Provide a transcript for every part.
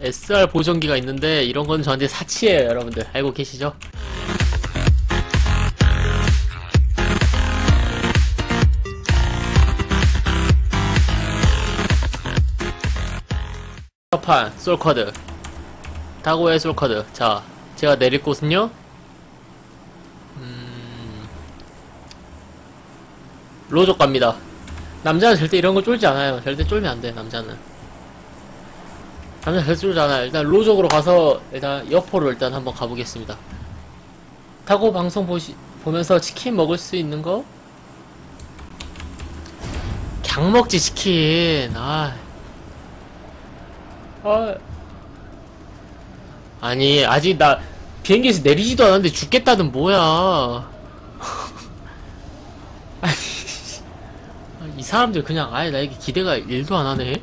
SR 보정기가 있는데 이런 건 저한테 사치예요 여러분들. 알고 계시죠? 첫판 솔커드. 다고의 솔커드. 자 제가 내릴 곳은요? 음... 로족 갑니다. 남자는 절대 이런 거 쫄지 않아요. 절대 쫄면 안 돼 남자는 남자 절대 쫄지 않아요 일단 로족으로 가서 일단 여포로 일단 한번 가보겠습니다 타고 방송 보시, 보면서 치킨 먹을 수 있는 거? 갱 먹지 치킨 아 아. 아니, 아직 나 비행기에서 내리지도 않았는데 죽겠다는 뭐야. 아니, 이 사람들 그냥 아예 나에게 기대가 일도 안 하네.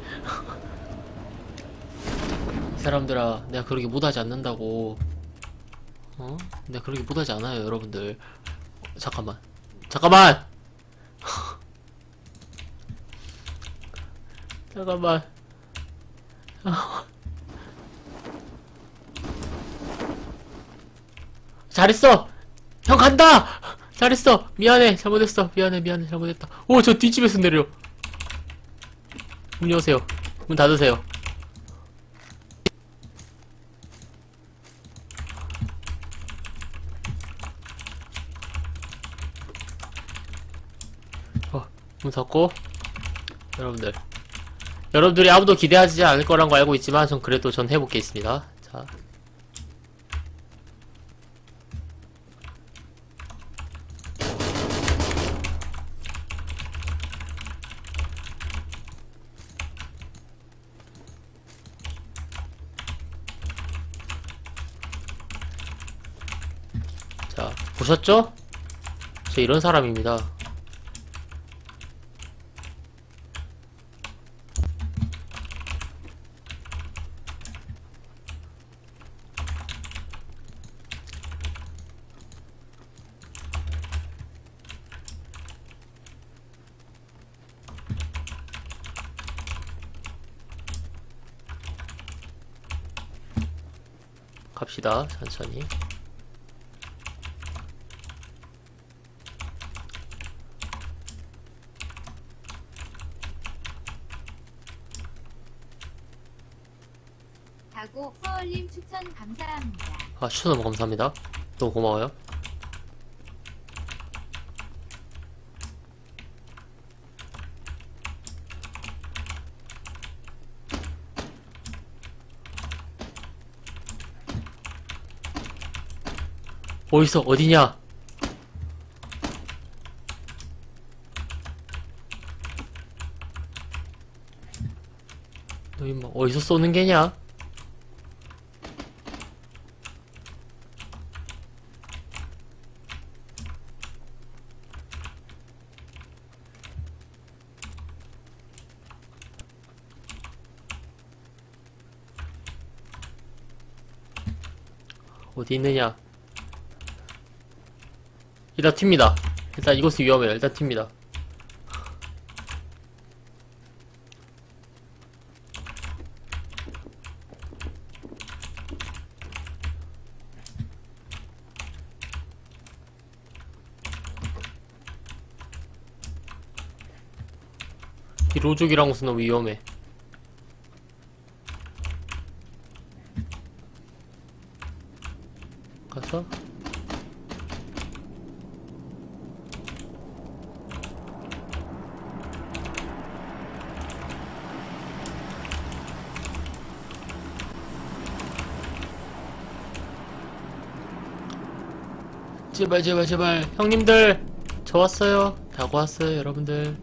이 사람들아, 내가 그렇게 못하지 않는다고. 어? 내가 그렇게 못하지 않아요, 여러분들. 잠깐만. 잠깐만! 잠깐만. 잘했어! 형 간다! 잘했어! 미안해, 잘못했어. 미안해, 미안해, 잘못했다. 오, 저 뒷집에서 내려. 문 여세요. 문 닫으세요. 어, 문 닫고. 여러분들. 여러분들이 아무도 기대하지 않을 거란 거 알고 있지만 전 그래도 전 해보겠습니다. 자. 자, 보셨죠? 저 이런 사람입니다. 갑시다, 천천히. 다고 추천 감사합니다. 아, 추천 너무 감사합니다. 너무 고마워요. 어디서, 어디냐? 너 임마, 어디서 쏘는 게냐? 어디 있느냐? 일단 튑니다. 일단 이곳은 위험해요. 일단 튑니다. 이 로족이란 곳은 너무 위험해. 가서 제발 제발 제발. 형님들 저 왔어요. 자고 왔어요 여러분들.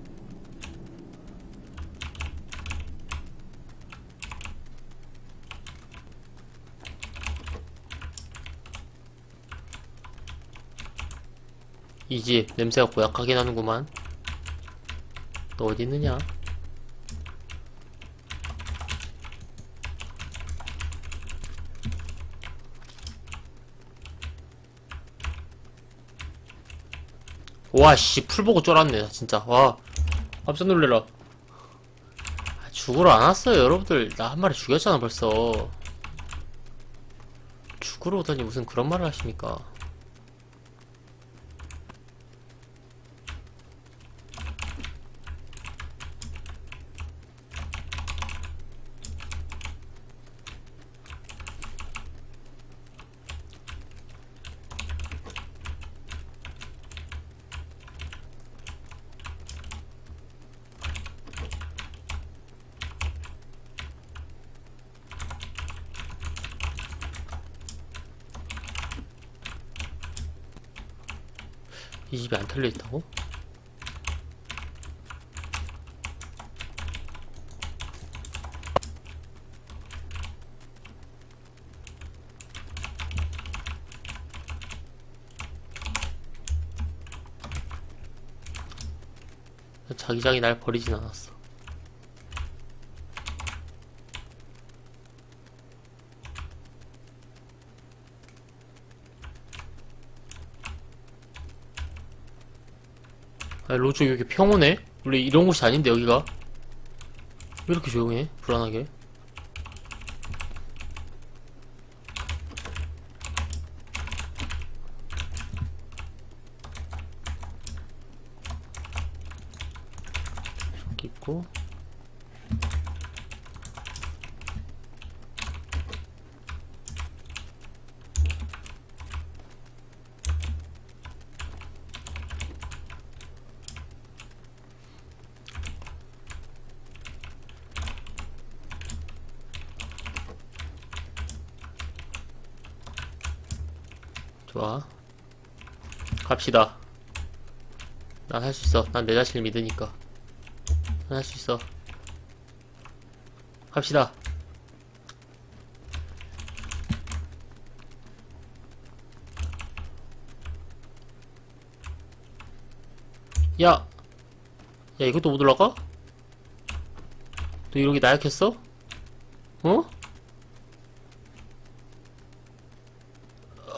이 집 냄새가 고약하게 나는구만. 너 어디 있느냐 와씨 풀보고 쫄았네 진짜. 와. 깜짝 놀래라. 아, 죽으러 안 왔어요 여러분들. 나 한 마리 죽였잖아 벌써. 죽으러 오다니 무슨 그런 말을 하십니까? 이 집이 안 털려 있다고? 자기장이 날 버리진 않았어. 아, 로조 여기 평온해? 원래 이런 곳이 아닌데 여기가 왜 이렇게 조용해? 불안하게 저기 있고 좋아 갑시다 난 할 수 있어 난 내 자신을 믿으니까 난 할 수 있어 갑시다 야! 야 이것도 못 올라가? 너 이러기 나약했어? 어?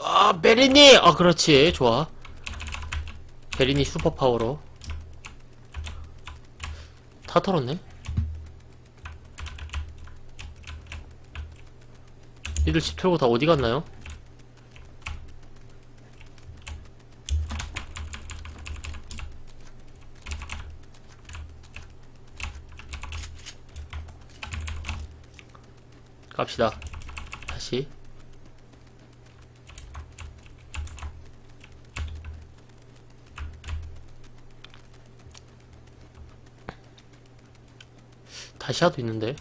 아, 베리니! 아, 그렇지. 좋아. 베리니 슈퍼파워로. 다 털었네? 이들 집 털고 다 어디 갔나요? 갑시다. 다시. 다시아도 있는데.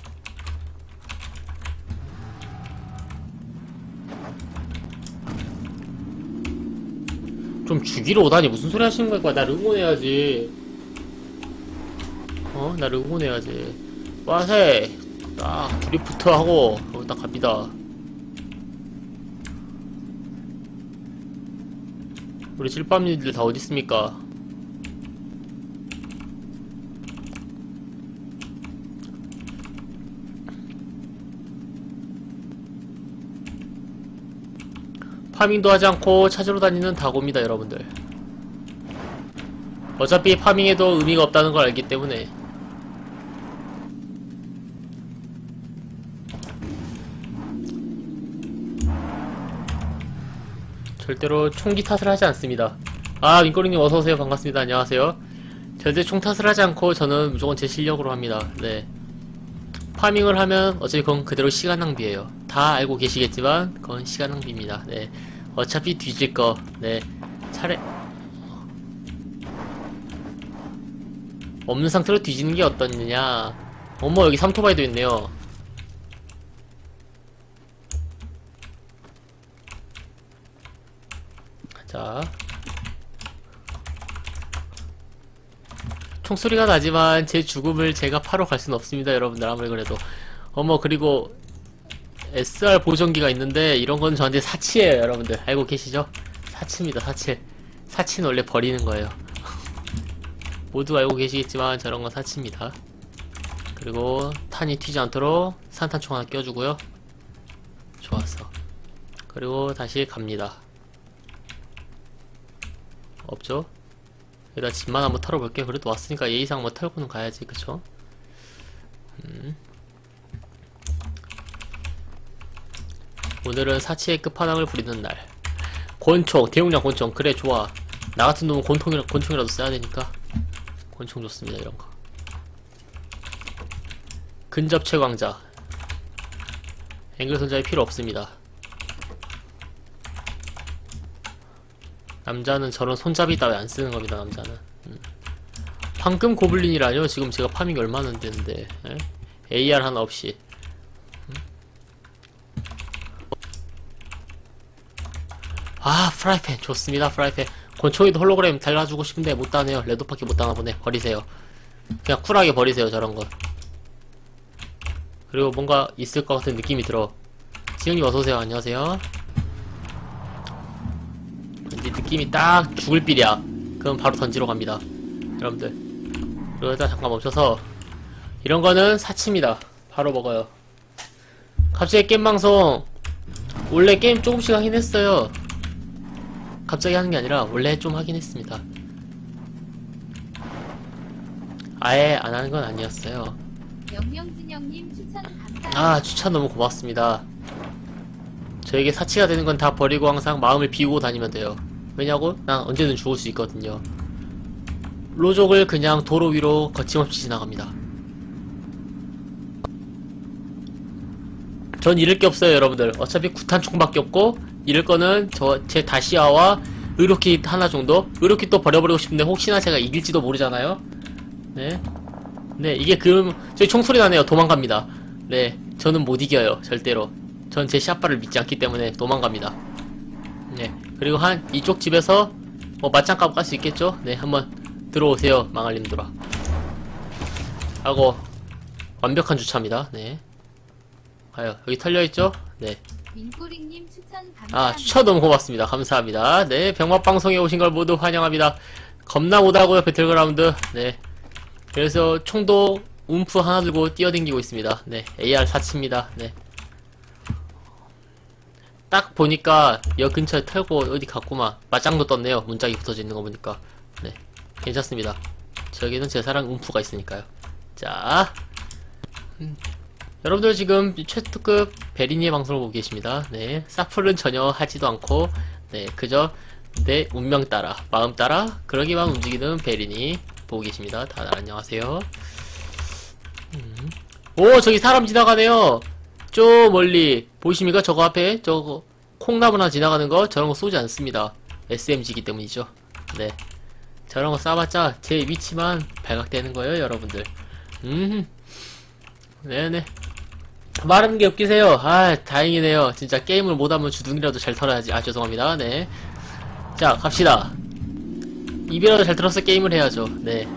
좀 죽이러 오다니 무슨 소리 하시는 거야? 나를 응원해야지. 어? 나를 응원해야지. 와세! 딱 드리프트 하고 여기 딱 갑니다. 우리 찔밤님들 다 어디 있습니까 파밍도 하지 않고 찾으러 다니는 다고입니다, 여러분들. 어차피 파밍에도 의미가 없다는 걸 알기 때문에. 절대로 총기 탓을 하지 않습니다. 아, 윙꼬링님 어서오세요. 반갑습니다. 안녕하세요. 절대 총 탓을 하지 않고 저는 무조건 제 실력으로 합니다. 네. 파밍을 하면 어차피 그건 그대로 시간 낭비예요. 다 알고 계시겠지만 그건 시간 낭비입니다. 네. 어차피 뒤질 거. 네. 차례 없는 상태로 뒤지는 게 어떻느냐. 어머 여기 삼토바이도 있네요. 자. 총소리가 나지만 제 죽음을 제가 파러 갈 수는 없습니다, 여러분들. 아무리 그래도. 어머, 그리고 SR 보정기가 있는데 이런 건 저한테 사치예요, 여러분들. 알고 계시죠? 사치입니다, 사치. 사치는 원래 버리는 거예요. 모두 알고 계시겠지만 저런 건 사치입니다. 그리고 탄이 튀지 않도록 산탄총 하나 껴주고요. 좋았어. 그리고 다시 갑니다. 없죠? 여기다 집만 한번 털어볼게. 그래도 왔으니까 예의상 뭐 털고는 가야지, 그쵸? 음. 오늘은 사치의 끝판왕을 부리는 날. 권총, 대용량 권총. 그래, 좋아. 나 같은 놈은 권총이라, 권총이라도 써야 되니까. 권총 좋습니다, 이런 거. 근접 채광자. 앵글 손잡이 필요 없습니다. 남자는 저런 손잡이 따위 안 쓰는 겁니다, 남자는. 음. 황금 고블린이라뇨? 지금 제가 파밍이 얼마나 안 되는데. 에? AR 하나 없이. 아 프라이팬. 좋습니다 프라이팬. 권총이도 홀로그램 달라주고 싶은데 못 따네요. 레드밖에 못 따나 보네. 버리세요. 그냥 쿨하게 버리세요 저런 거. 그리고 뭔가 있을 것 같은 느낌이 들어. 지영님 어서오세요. 안녕하세요. 왠지 느낌이 딱 죽을 빌이야. 그럼 바로 던지러 갑니다. 여러분들. 그리고 일단 잠깐 멈춰서 이런 거는 사치입니다. 바로 먹어요. 갑자기 게임방송. 원래 게임 조금씩 하긴 했어요 갑자기 하는 게 아니라 원래 좀 하긴 했습니다. 아예 안 하는 건 아니었어요. 영명진영님 추천 감사합니다. 아 추천 너무 고맙습니다. 저에게 사치가 되는 건 다 버리고 항상 마음을 비우고 다니면 돼요. 왜냐고? 난 언제든 죽을 수 있거든요. 로족을 그냥 도로 위로 거침없이 지나갑니다. 전 잃을 게 없어요, 여러분들. 어차피 구탄총밖에 없고, 잃을 거는 저, 제 다시아와 의료킷 하나 정도? 의료킷도 버려버리고 싶은데, 혹시나 제가 이길지도 모르잖아요? 네. 네, 이게 그, 저기 총소리 나네요. 도망갑니다. 네, 저는 못 이겨요. 절대로. 전 제 샷발을 믿지 않기 때문에 도망갑니다. 네, 그리고 한, 이쪽 집에서, 뭐, 맞짱 까고 갈 수 있겠죠? 네, 한번 들어오세요. 망할님들아. 하고, 완벽한 주차입니다. 네. 가요. 여기 털려있죠? 네. 민꼬링님 추천 감사합니다. 아, 추천 너무 고맙습니다. 감사합니다. 네, 병맛방송에 오신 걸 모두 환영합니다. 겁나 못하고요, 배틀그라운드. 네. 그래서 총도 움프 하나 들고 뛰어댕기고 있습니다. 네, AR 사치입니다. 네. 딱 보니까 역 근처에 털고 어디 갔구만. 맞짱도 떴네요. 문짝이 붙어져 있는 거 보니까. 네. 괜찮습니다. 저기는 제 사랑 움프가 있으니까요. 자. 음. 여러분들 지금 최특급 베리니의 방송을 보고 계십니다. 네. 사플은 전혀 하지도 않고, 네. 그저 내 운명 따라, 마음 따라, 그러기만 움직이는 베리니 보고 계십니다. 다들 안녕하세요. 음. 오, 저기 사람 지나가네요. 저 멀리, 보이십니까? 저거 앞에, 저거, 콩나무 하나 지나가는 거, 저런 거 쏘지 않습니다. SMG이기 때문이죠. 네. 저런 거 쏴봤자 제 위치만 발각되는 거예요, 여러분들. 음. 네네. 말하는 게 웃기세요. 아, 다행이네요. 진짜 게임을 못하면 주둥이라도 잘 털어야지. 아, 죄송합니다. 네. 자, 갑시다. 입이라도 잘 털어서 게임을 해야죠. 네.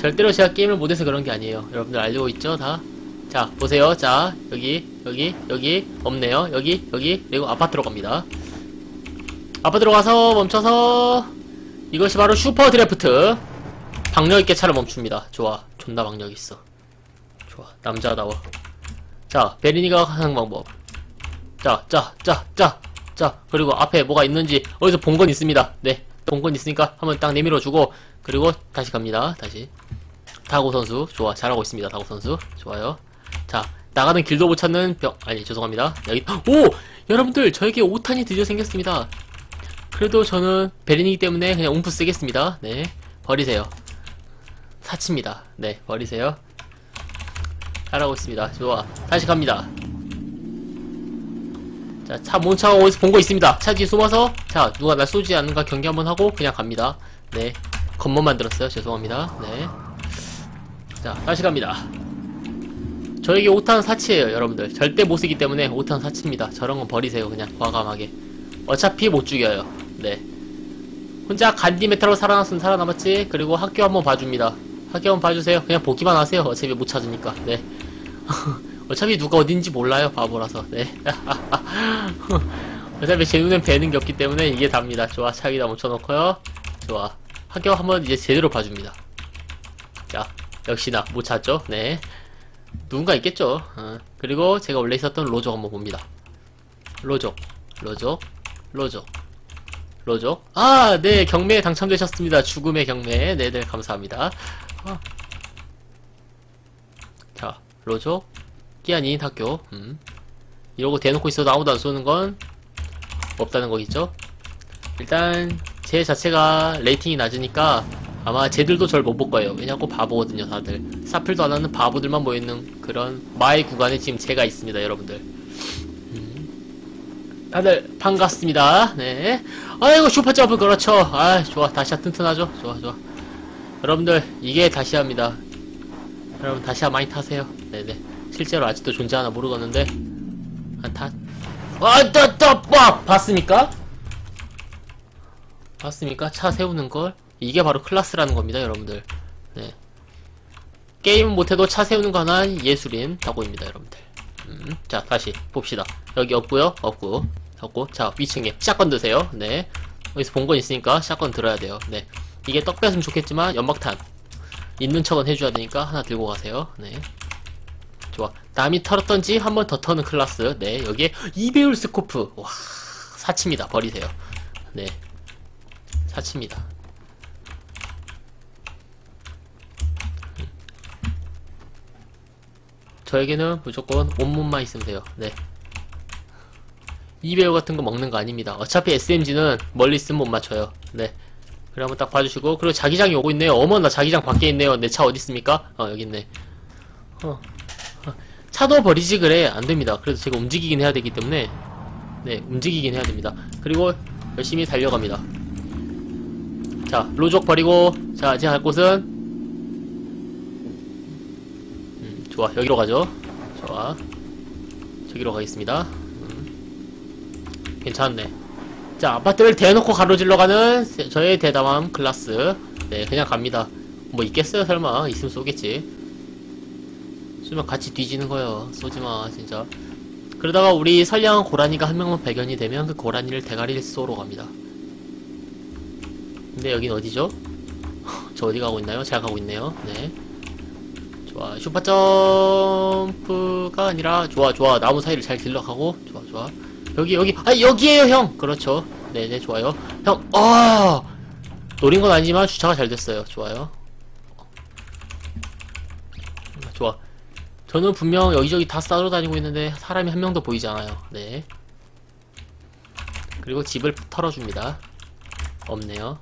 절대로 제가 게임을 못해서 그런 게 아니에요. 여러분들 알고 있죠, 다? 자, 보세요. 자, 여기, 여기, 여기, 없네요. 여기, 여기, 그리고 아파트로 갑니다. 아파트로 가서 멈춰서, 이것이 바로 슈퍼 드래프트. 박력있게 차를 멈춥니다. 좋아. 존나 박력있어. 좋아. 남자다워. 자, 베리니가 하는 방법. 자, 자, 자, 자, 자, 그리고 앞에 뭐가 있는지 어디서 본 건 있습니다. 네, 본 건 있으니까 한번 딱 내밀어주고, 그리고 다시 갑니다. 다시. 다고 선수, 좋아, 잘하고 있습니다. 다고 선수, 좋아요. 자, 나가는 길도 못 찾는 병, 아니, 죄송합니다. 여기, 오! 여러분들, 저에게 5탄이 드디어 생겼습니다. 그래도 저는 베리니기 때문에 그냥 움프 쓰겠습니다. 네, 버리세요. 사치입니다. 네, 버리세요. 잘하고 있습니다. 좋아. 다시 갑니다. 자, 차, 뭔 차가 어디서 본 거 있습니다. 차 뒤에 숨어서, 자, 누가 날 쏘지 않는가 경기 한번 하고, 그냥 갑니다. 네. 겉멋 만들었어요. 죄송합니다. 네. 자, 다시 갑니다. 저에게 5탄 사치예요, 여러분들. 절대 못 쓰기 때문에 5탄 사치입니다. 저런 건 버리세요, 그냥. 과감하게. 어차피 못 죽여요. 네. 혼자 간디 메탈로 살아났으면 살아남았지. 그리고 학교 한번 봐줍니다. 학교 한번 봐주세요. 그냥 보기만 하세요. 어차피 못 찾으니까. 네. 어차피 누가 어딘지 몰라요. 바보라서. 네. 어차피 제 눈엔 뵈는 게 없기 때문에 이게 답니다. 좋아. 차기다 멈춰놓고요. 좋아. 학교 한번 이제 제대로 봐줍니다. 자. 역시나 못 찾죠. 네. 누군가 있겠죠. 어. 그리고 제가 원래 있었던 로족 한번 봅니다. 로족. 로족. 로족. 로족. 아, 네, 경매에 당첨되셨습니다. 죽음의 경매. 네네, 감사합니다. 어. 자, 로족. 끼아닌 학교. 음. 이러고 대놓고 있어도 아무도 안 쏘는 건 없다는 거겠죠? 일단 제 자체가 레이팅이 낮으니까 아마 쟤들도 절 못 볼 거예요. 왜냐고 바보거든요, 다들. 사플도 안 하는 바보들만 모여있는 그런 마의 구간에 지금 제가 있습니다, 여러분들. 음. 다들 반갑습니다. 네. 아이고 슈퍼 점프 그렇죠. 아 좋아 다시아 튼튼하죠. 좋아 좋아. 여러분들 이게 다시아입니다. 여러분 다시아 많이 타세요. 네네. 실제로 아직도 존재하나 모르겠는데 한 타. 아또또 뭐 봤습니까? 봤습니까? 차 세우는 걸 이게 바로 클라스라는 겁니다, 여러분들. 네. 게임 못해도 차 세우는 거 하나 예술인 다고입니다, 여러분들. 음, 자 다시 봅시다. 여기 없고요, 없고, 없고. 자 위층에 샷건 드세요. 네. 여기서 본 건 있으니까 샷건 들어야 돼요. 네. 이게 떡 뺐으면 좋겠지만 연막탄 있는 척은 해줘야 되니까 하나 들고 가세요. 네. 좋아. 남이 털었던지 한 번 더 터는 클라스. 네. 여기에 이베울 스코프. 와 사치입니다. 버리세요. 네. 사치입니다. 저에게는 무조건 온몸만 있으면 돼요. 네. 이배우 같은 거 먹는 거 아닙니다. 어차피 SMG는 멀리 있으면 못 맞춰요. 네. 그래 한번 딱 봐주시고 그리고 자기장이 오고 있네요. 어머나 자기장 밖에 있네요. 내 차 어디 있습니까? 어 여기 있네. 어. 어. 차도 버리지 그래 안 됩니다. 그래도 제가 움직이긴 해야 되기 때문에 네 움직이긴 해야 됩니다. 그리고 열심히 달려갑니다. 자 로족 버리고 자 제가 갈 곳은 음, 좋아 여기로 가죠. 좋아 저기로 가겠습니다. 음, 괜찮네. 자 아파트를 대놓고 가로질러 가는 세- 저의 대담함 클라스. 네 그냥 갑니다. 뭐 있겠어요 설마 있으면 쏘겠지. 쏘면 같이 뒤지는 거요. 쏘지마 진짜. 그러다가 우리 선량한 고라니가 한 명만 발견이 되면 그 고라니를 대가리를 쏘러 갑니다. 근데 여긴 어디죠? 저 어디 가고 있나요? 제가 가고 있네요. 네. 좋아. 슈퍼점프가 아니라, 좋아, 좋아. 나무 사이를 잘 길러가고, 좋아, 좋아. 여기, 여기, 아, 여기에요, 형! 그렇죠. 네네, 좋아요. 형, 아! 노린 건 아니지만 주차가 잘 됐어요. 좋아요. 좋아. 저는 분명 여기저기 다 싸돌아 다니고 있는데 사람이 한 명도 보이지 않아요. 네. 그리고 집을 털어줍니다. 없네요.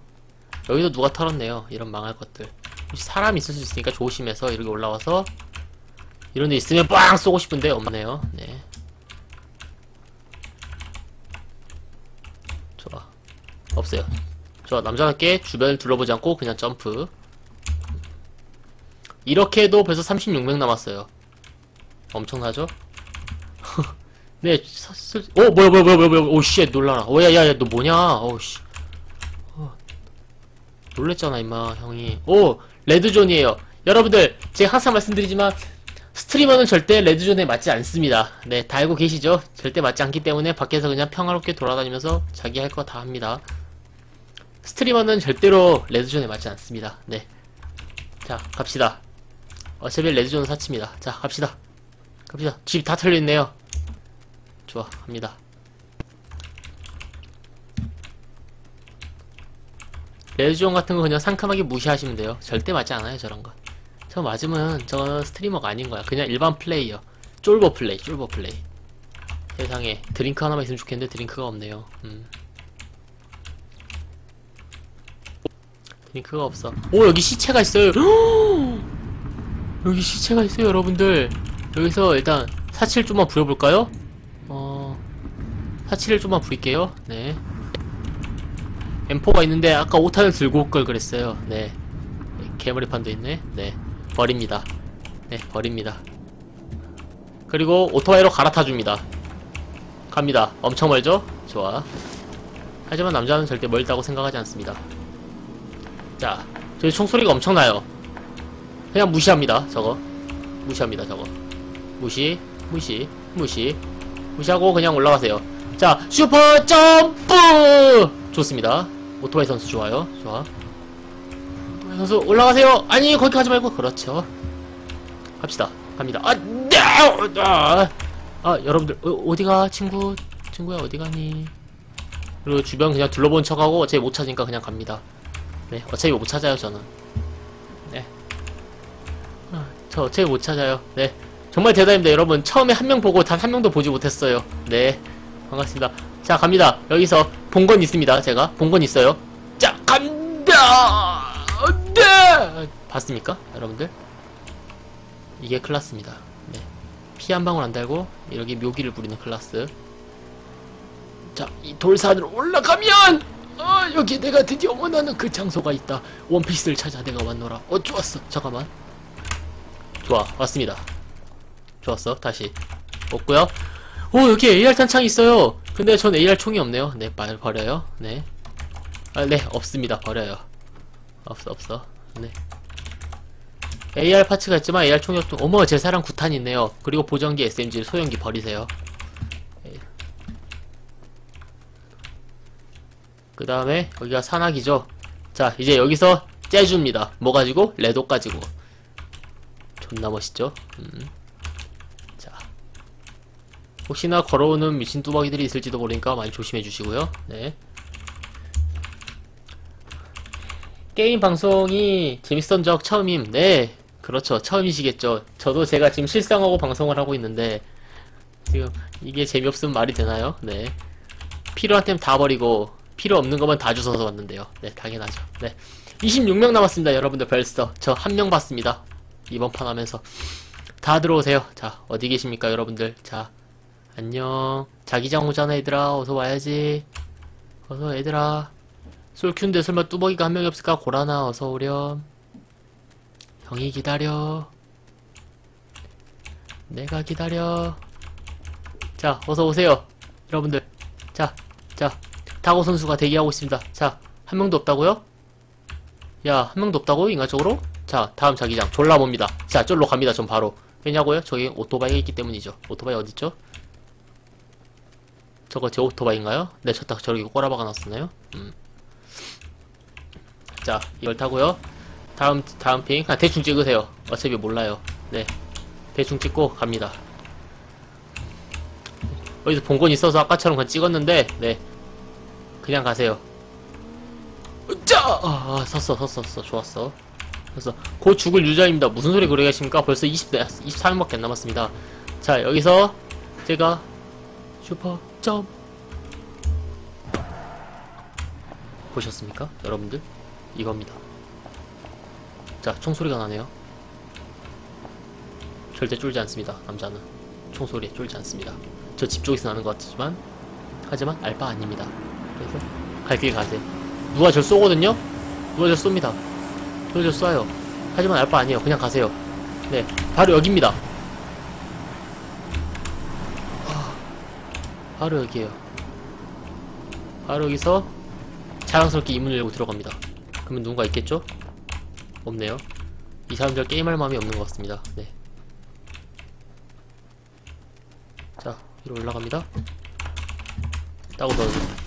여기도 누가 털었네요. 이런 망할 것들. 혹시 사람 있을 수 있으니까 조심해서 이렇게 올라와서 이런 데 있으면 빵 쏘고 싶은데 없네요. 네. 좋아. 없어요. 좋아. 남자답게 주변을 둘러보지 않고 그냥 점프. 이렇게 해도 벌써 36명 남았어요. 엄청나죠? 네, 사, 슬, 어, 뭐야, 뭐야, 뭐야, 뭐야, 오, 씨, 놀라라. 오, 야, 야, 야, 너 뭐냐? 어우, 씨. 어, 놀랬잖아, 임마, 형이. 오, 레드존이에요. 여러분들, 제가 항상 말씀드리지만, 스트리머는 절대 레드존에 맞지 않습니다. 네, 다 알고 계시죠? 절대 맞지 않기 때문에 밖에서 그냥 평화롭게 돌아다니면서 자기 할 거 다 합니다. 스트리머는 절대로 레드존에 맞지 않습니다. 네. 자, 갑시다. 어차피 레드존은 사치입니다. 자, 갑시다. 갑시다. 집 다 털려있네요. 좋아, 갑니다. 레드존 같은 거 그냥 상큼하게 무시하시면 돼요. 절대 맞지 않아요, 저런 거. 저 맞으면 저는 스트리머가 아닌 거야. 그냥 일반 플레이어. 쫄보 플레이, 쫄보 플레이. 세상에 드링크 하나만 있으면 좋겠는데 드링크가 없네요. 음. 드링크가 없어. 오, 여기 시체가 있어요. 여기 시체가 있어요, 여러분들. 여기서 일단 사치를 좀만 부려볼까요? 어, 사치를 좀만 부릴게요. 네. M4가 있는데 아까 5탄을 들고 올 걸 그랬어요. 네. 개머리판도 있네. 네. 버립니다. 네, 버립니다. 그리고 오토바이로 갈아타줍니다. 갑니다. 엄청 멀죠? 좋아. 하지만 남자는 절대 멀다고 생각하지 않습니다. 자, 저기 총소리가 엄청나요. 그냥 무시합니다. 저거. 무시합니다. 저거. 무시, 무시, 무시. 무시하고 그냥 올라가세요. 자, 슈퍼 점프! 좋습니다. 오토바이 선수 좋아요. 좋아. 선수 올라가세요. 아니, 거기 가지 말고. 그렇죠. 갑시다. 갑니다. 아, 네! 아, 아 여러분들, 어, 어디가, 친구? 친구야, 어디 가니? 그리고 주변 그냥 둘러본 척하고 어차피 못 찾으니까 그냥 갑니다. 네, 어차피 못 찾아요, 저는. 네. 아, 저 어차피 못 찾아요. 네. 정말 대단합니다, 여러분. 처음에 한 명 보고 단 한 명도 보지 못했어요. 네. 반갑습니다. 자, 갑니다. 여기서 본 건 있습니다, 제가. 본 건 있어요. 자, 간다! 네! 봤습니까, 여러분들? 이게 클라스입니다. 네. 피 한 방울 안 달고, 이렇게 묘기를 부리는 클라스. 자, 이 돌산으로 올라가면! 아, 여기 내가 드디어 원하는 그 장소가 있다. 원피스를 찾아 내가 왔노라. 어, 좋았어. 잠깐만. 좋아, 왔습니다. 좋았어. 다시. 없고요 오, 여기 AR 탄창 있어요. 근데 전 AR 총이 없네요. 네, 말 버려요. 네. 아, 네, 없습니다. 버려요. 없어, 없어. 네. AR 파츠가 있지만 AR 없 어머, 제 사랑 구탄 있네요. 그리고 보정기 SMG 소형기 버리세요. 그 다음에 여기가 산악이죠. 자, 이제 여기서 째줍니다. 뭐 가지고? 레도 가지고. 존나 멋있죠? 음. 자. 혹시나 걸어오는 미친 뚜벅이들이 있을지도 모르니까 많이 조심해 주시고요. 네. 게임 방송이 재밌던 적 처음임. 네. 그렇죠. 처음이시겠죠. 저도 제가 지금 실상하고 방송을 하고 있는데, 지금 이게 재미없으면 말이 되나요? 네. 필요한 템 다 버리고, 필요 없는 것만 다 주워서 왔는데요. 네, 당연하죠. 네. 26명 남았습니다, 여러분들 벌써. 저 한 명 봤습니다. 이번 판 하면서. 다 들어오세요. 자, 어디 계십니까, 여러분들. 자, 안녕. 자기장 오잖아, 얘들아. 어서 와야지. 어서, 얘들아. 솔큐인데 설마 뚜벅이가 한 명이 없을까? 고라나, 어서 오렴. 형이 기다려. 내가 기다려. 자, 어서 오세요. 여러분들. 자, 자. 타고 선수가 대기하고 있습니다. 자, 한 명도 없다고요? 야, 한 명도 없다고? 인간적으로? 자, 다음 자기장. 졸라 봅니다. 자, 쫄로 갑니다. 전 바로. 왜냐고요? 저기 오토바이가 있기 때문이죠. 오토바이 어딨죠? 저거 제 오토바이인가요? 네, 저딱 저렇게 꼬라박아 놨었나요? 음. 자, 이걸 타고요. 다음, 다음 핑. 아, 대충 찍으세요. 어차피 몰라요. 네. 대충 찍고 갑니다. 어디서 본 건 있어서 아까처럼 그냥 찍었는데, 네. 그냥 가세요. 짜! 아, 아, 섰어, 섰어, 섰어. 좋았어. 그래서 곧 죽을 유저입니다. 무슨 소리 그러고 계십니까? 벌써 20, 24명밖에 안 남았습니다. 자, 여기서 제가 슈퍼 점 보셨습니까? 여러분들? 이겁니다. 자, 총소리가 나네요. 절대 쫄지 않습니다. 남자는 총소리에 쫄지 않습니다. 저 집 쪽에서 나는 것 같지만 하지만 알바 아닙니다. 그래서 갈 길 가세요. 누가 절 쏘거든요? 누가 절 쏩니다. 누가 절 쏴요. 하지만 알바 아니에요. 그냥 가세요. 네, 바로 여기입니다. 아, 바로 여기에요. 바로 여기서 자랑스럽게 이 문을 열고 들어갑니다. 그러면 누군가 있겠죠? 없네요. 이 사람들 게임할 마음이 없는 것 같습니다. 네. 자, 위로 올라갑니다. 따고 넣어줘.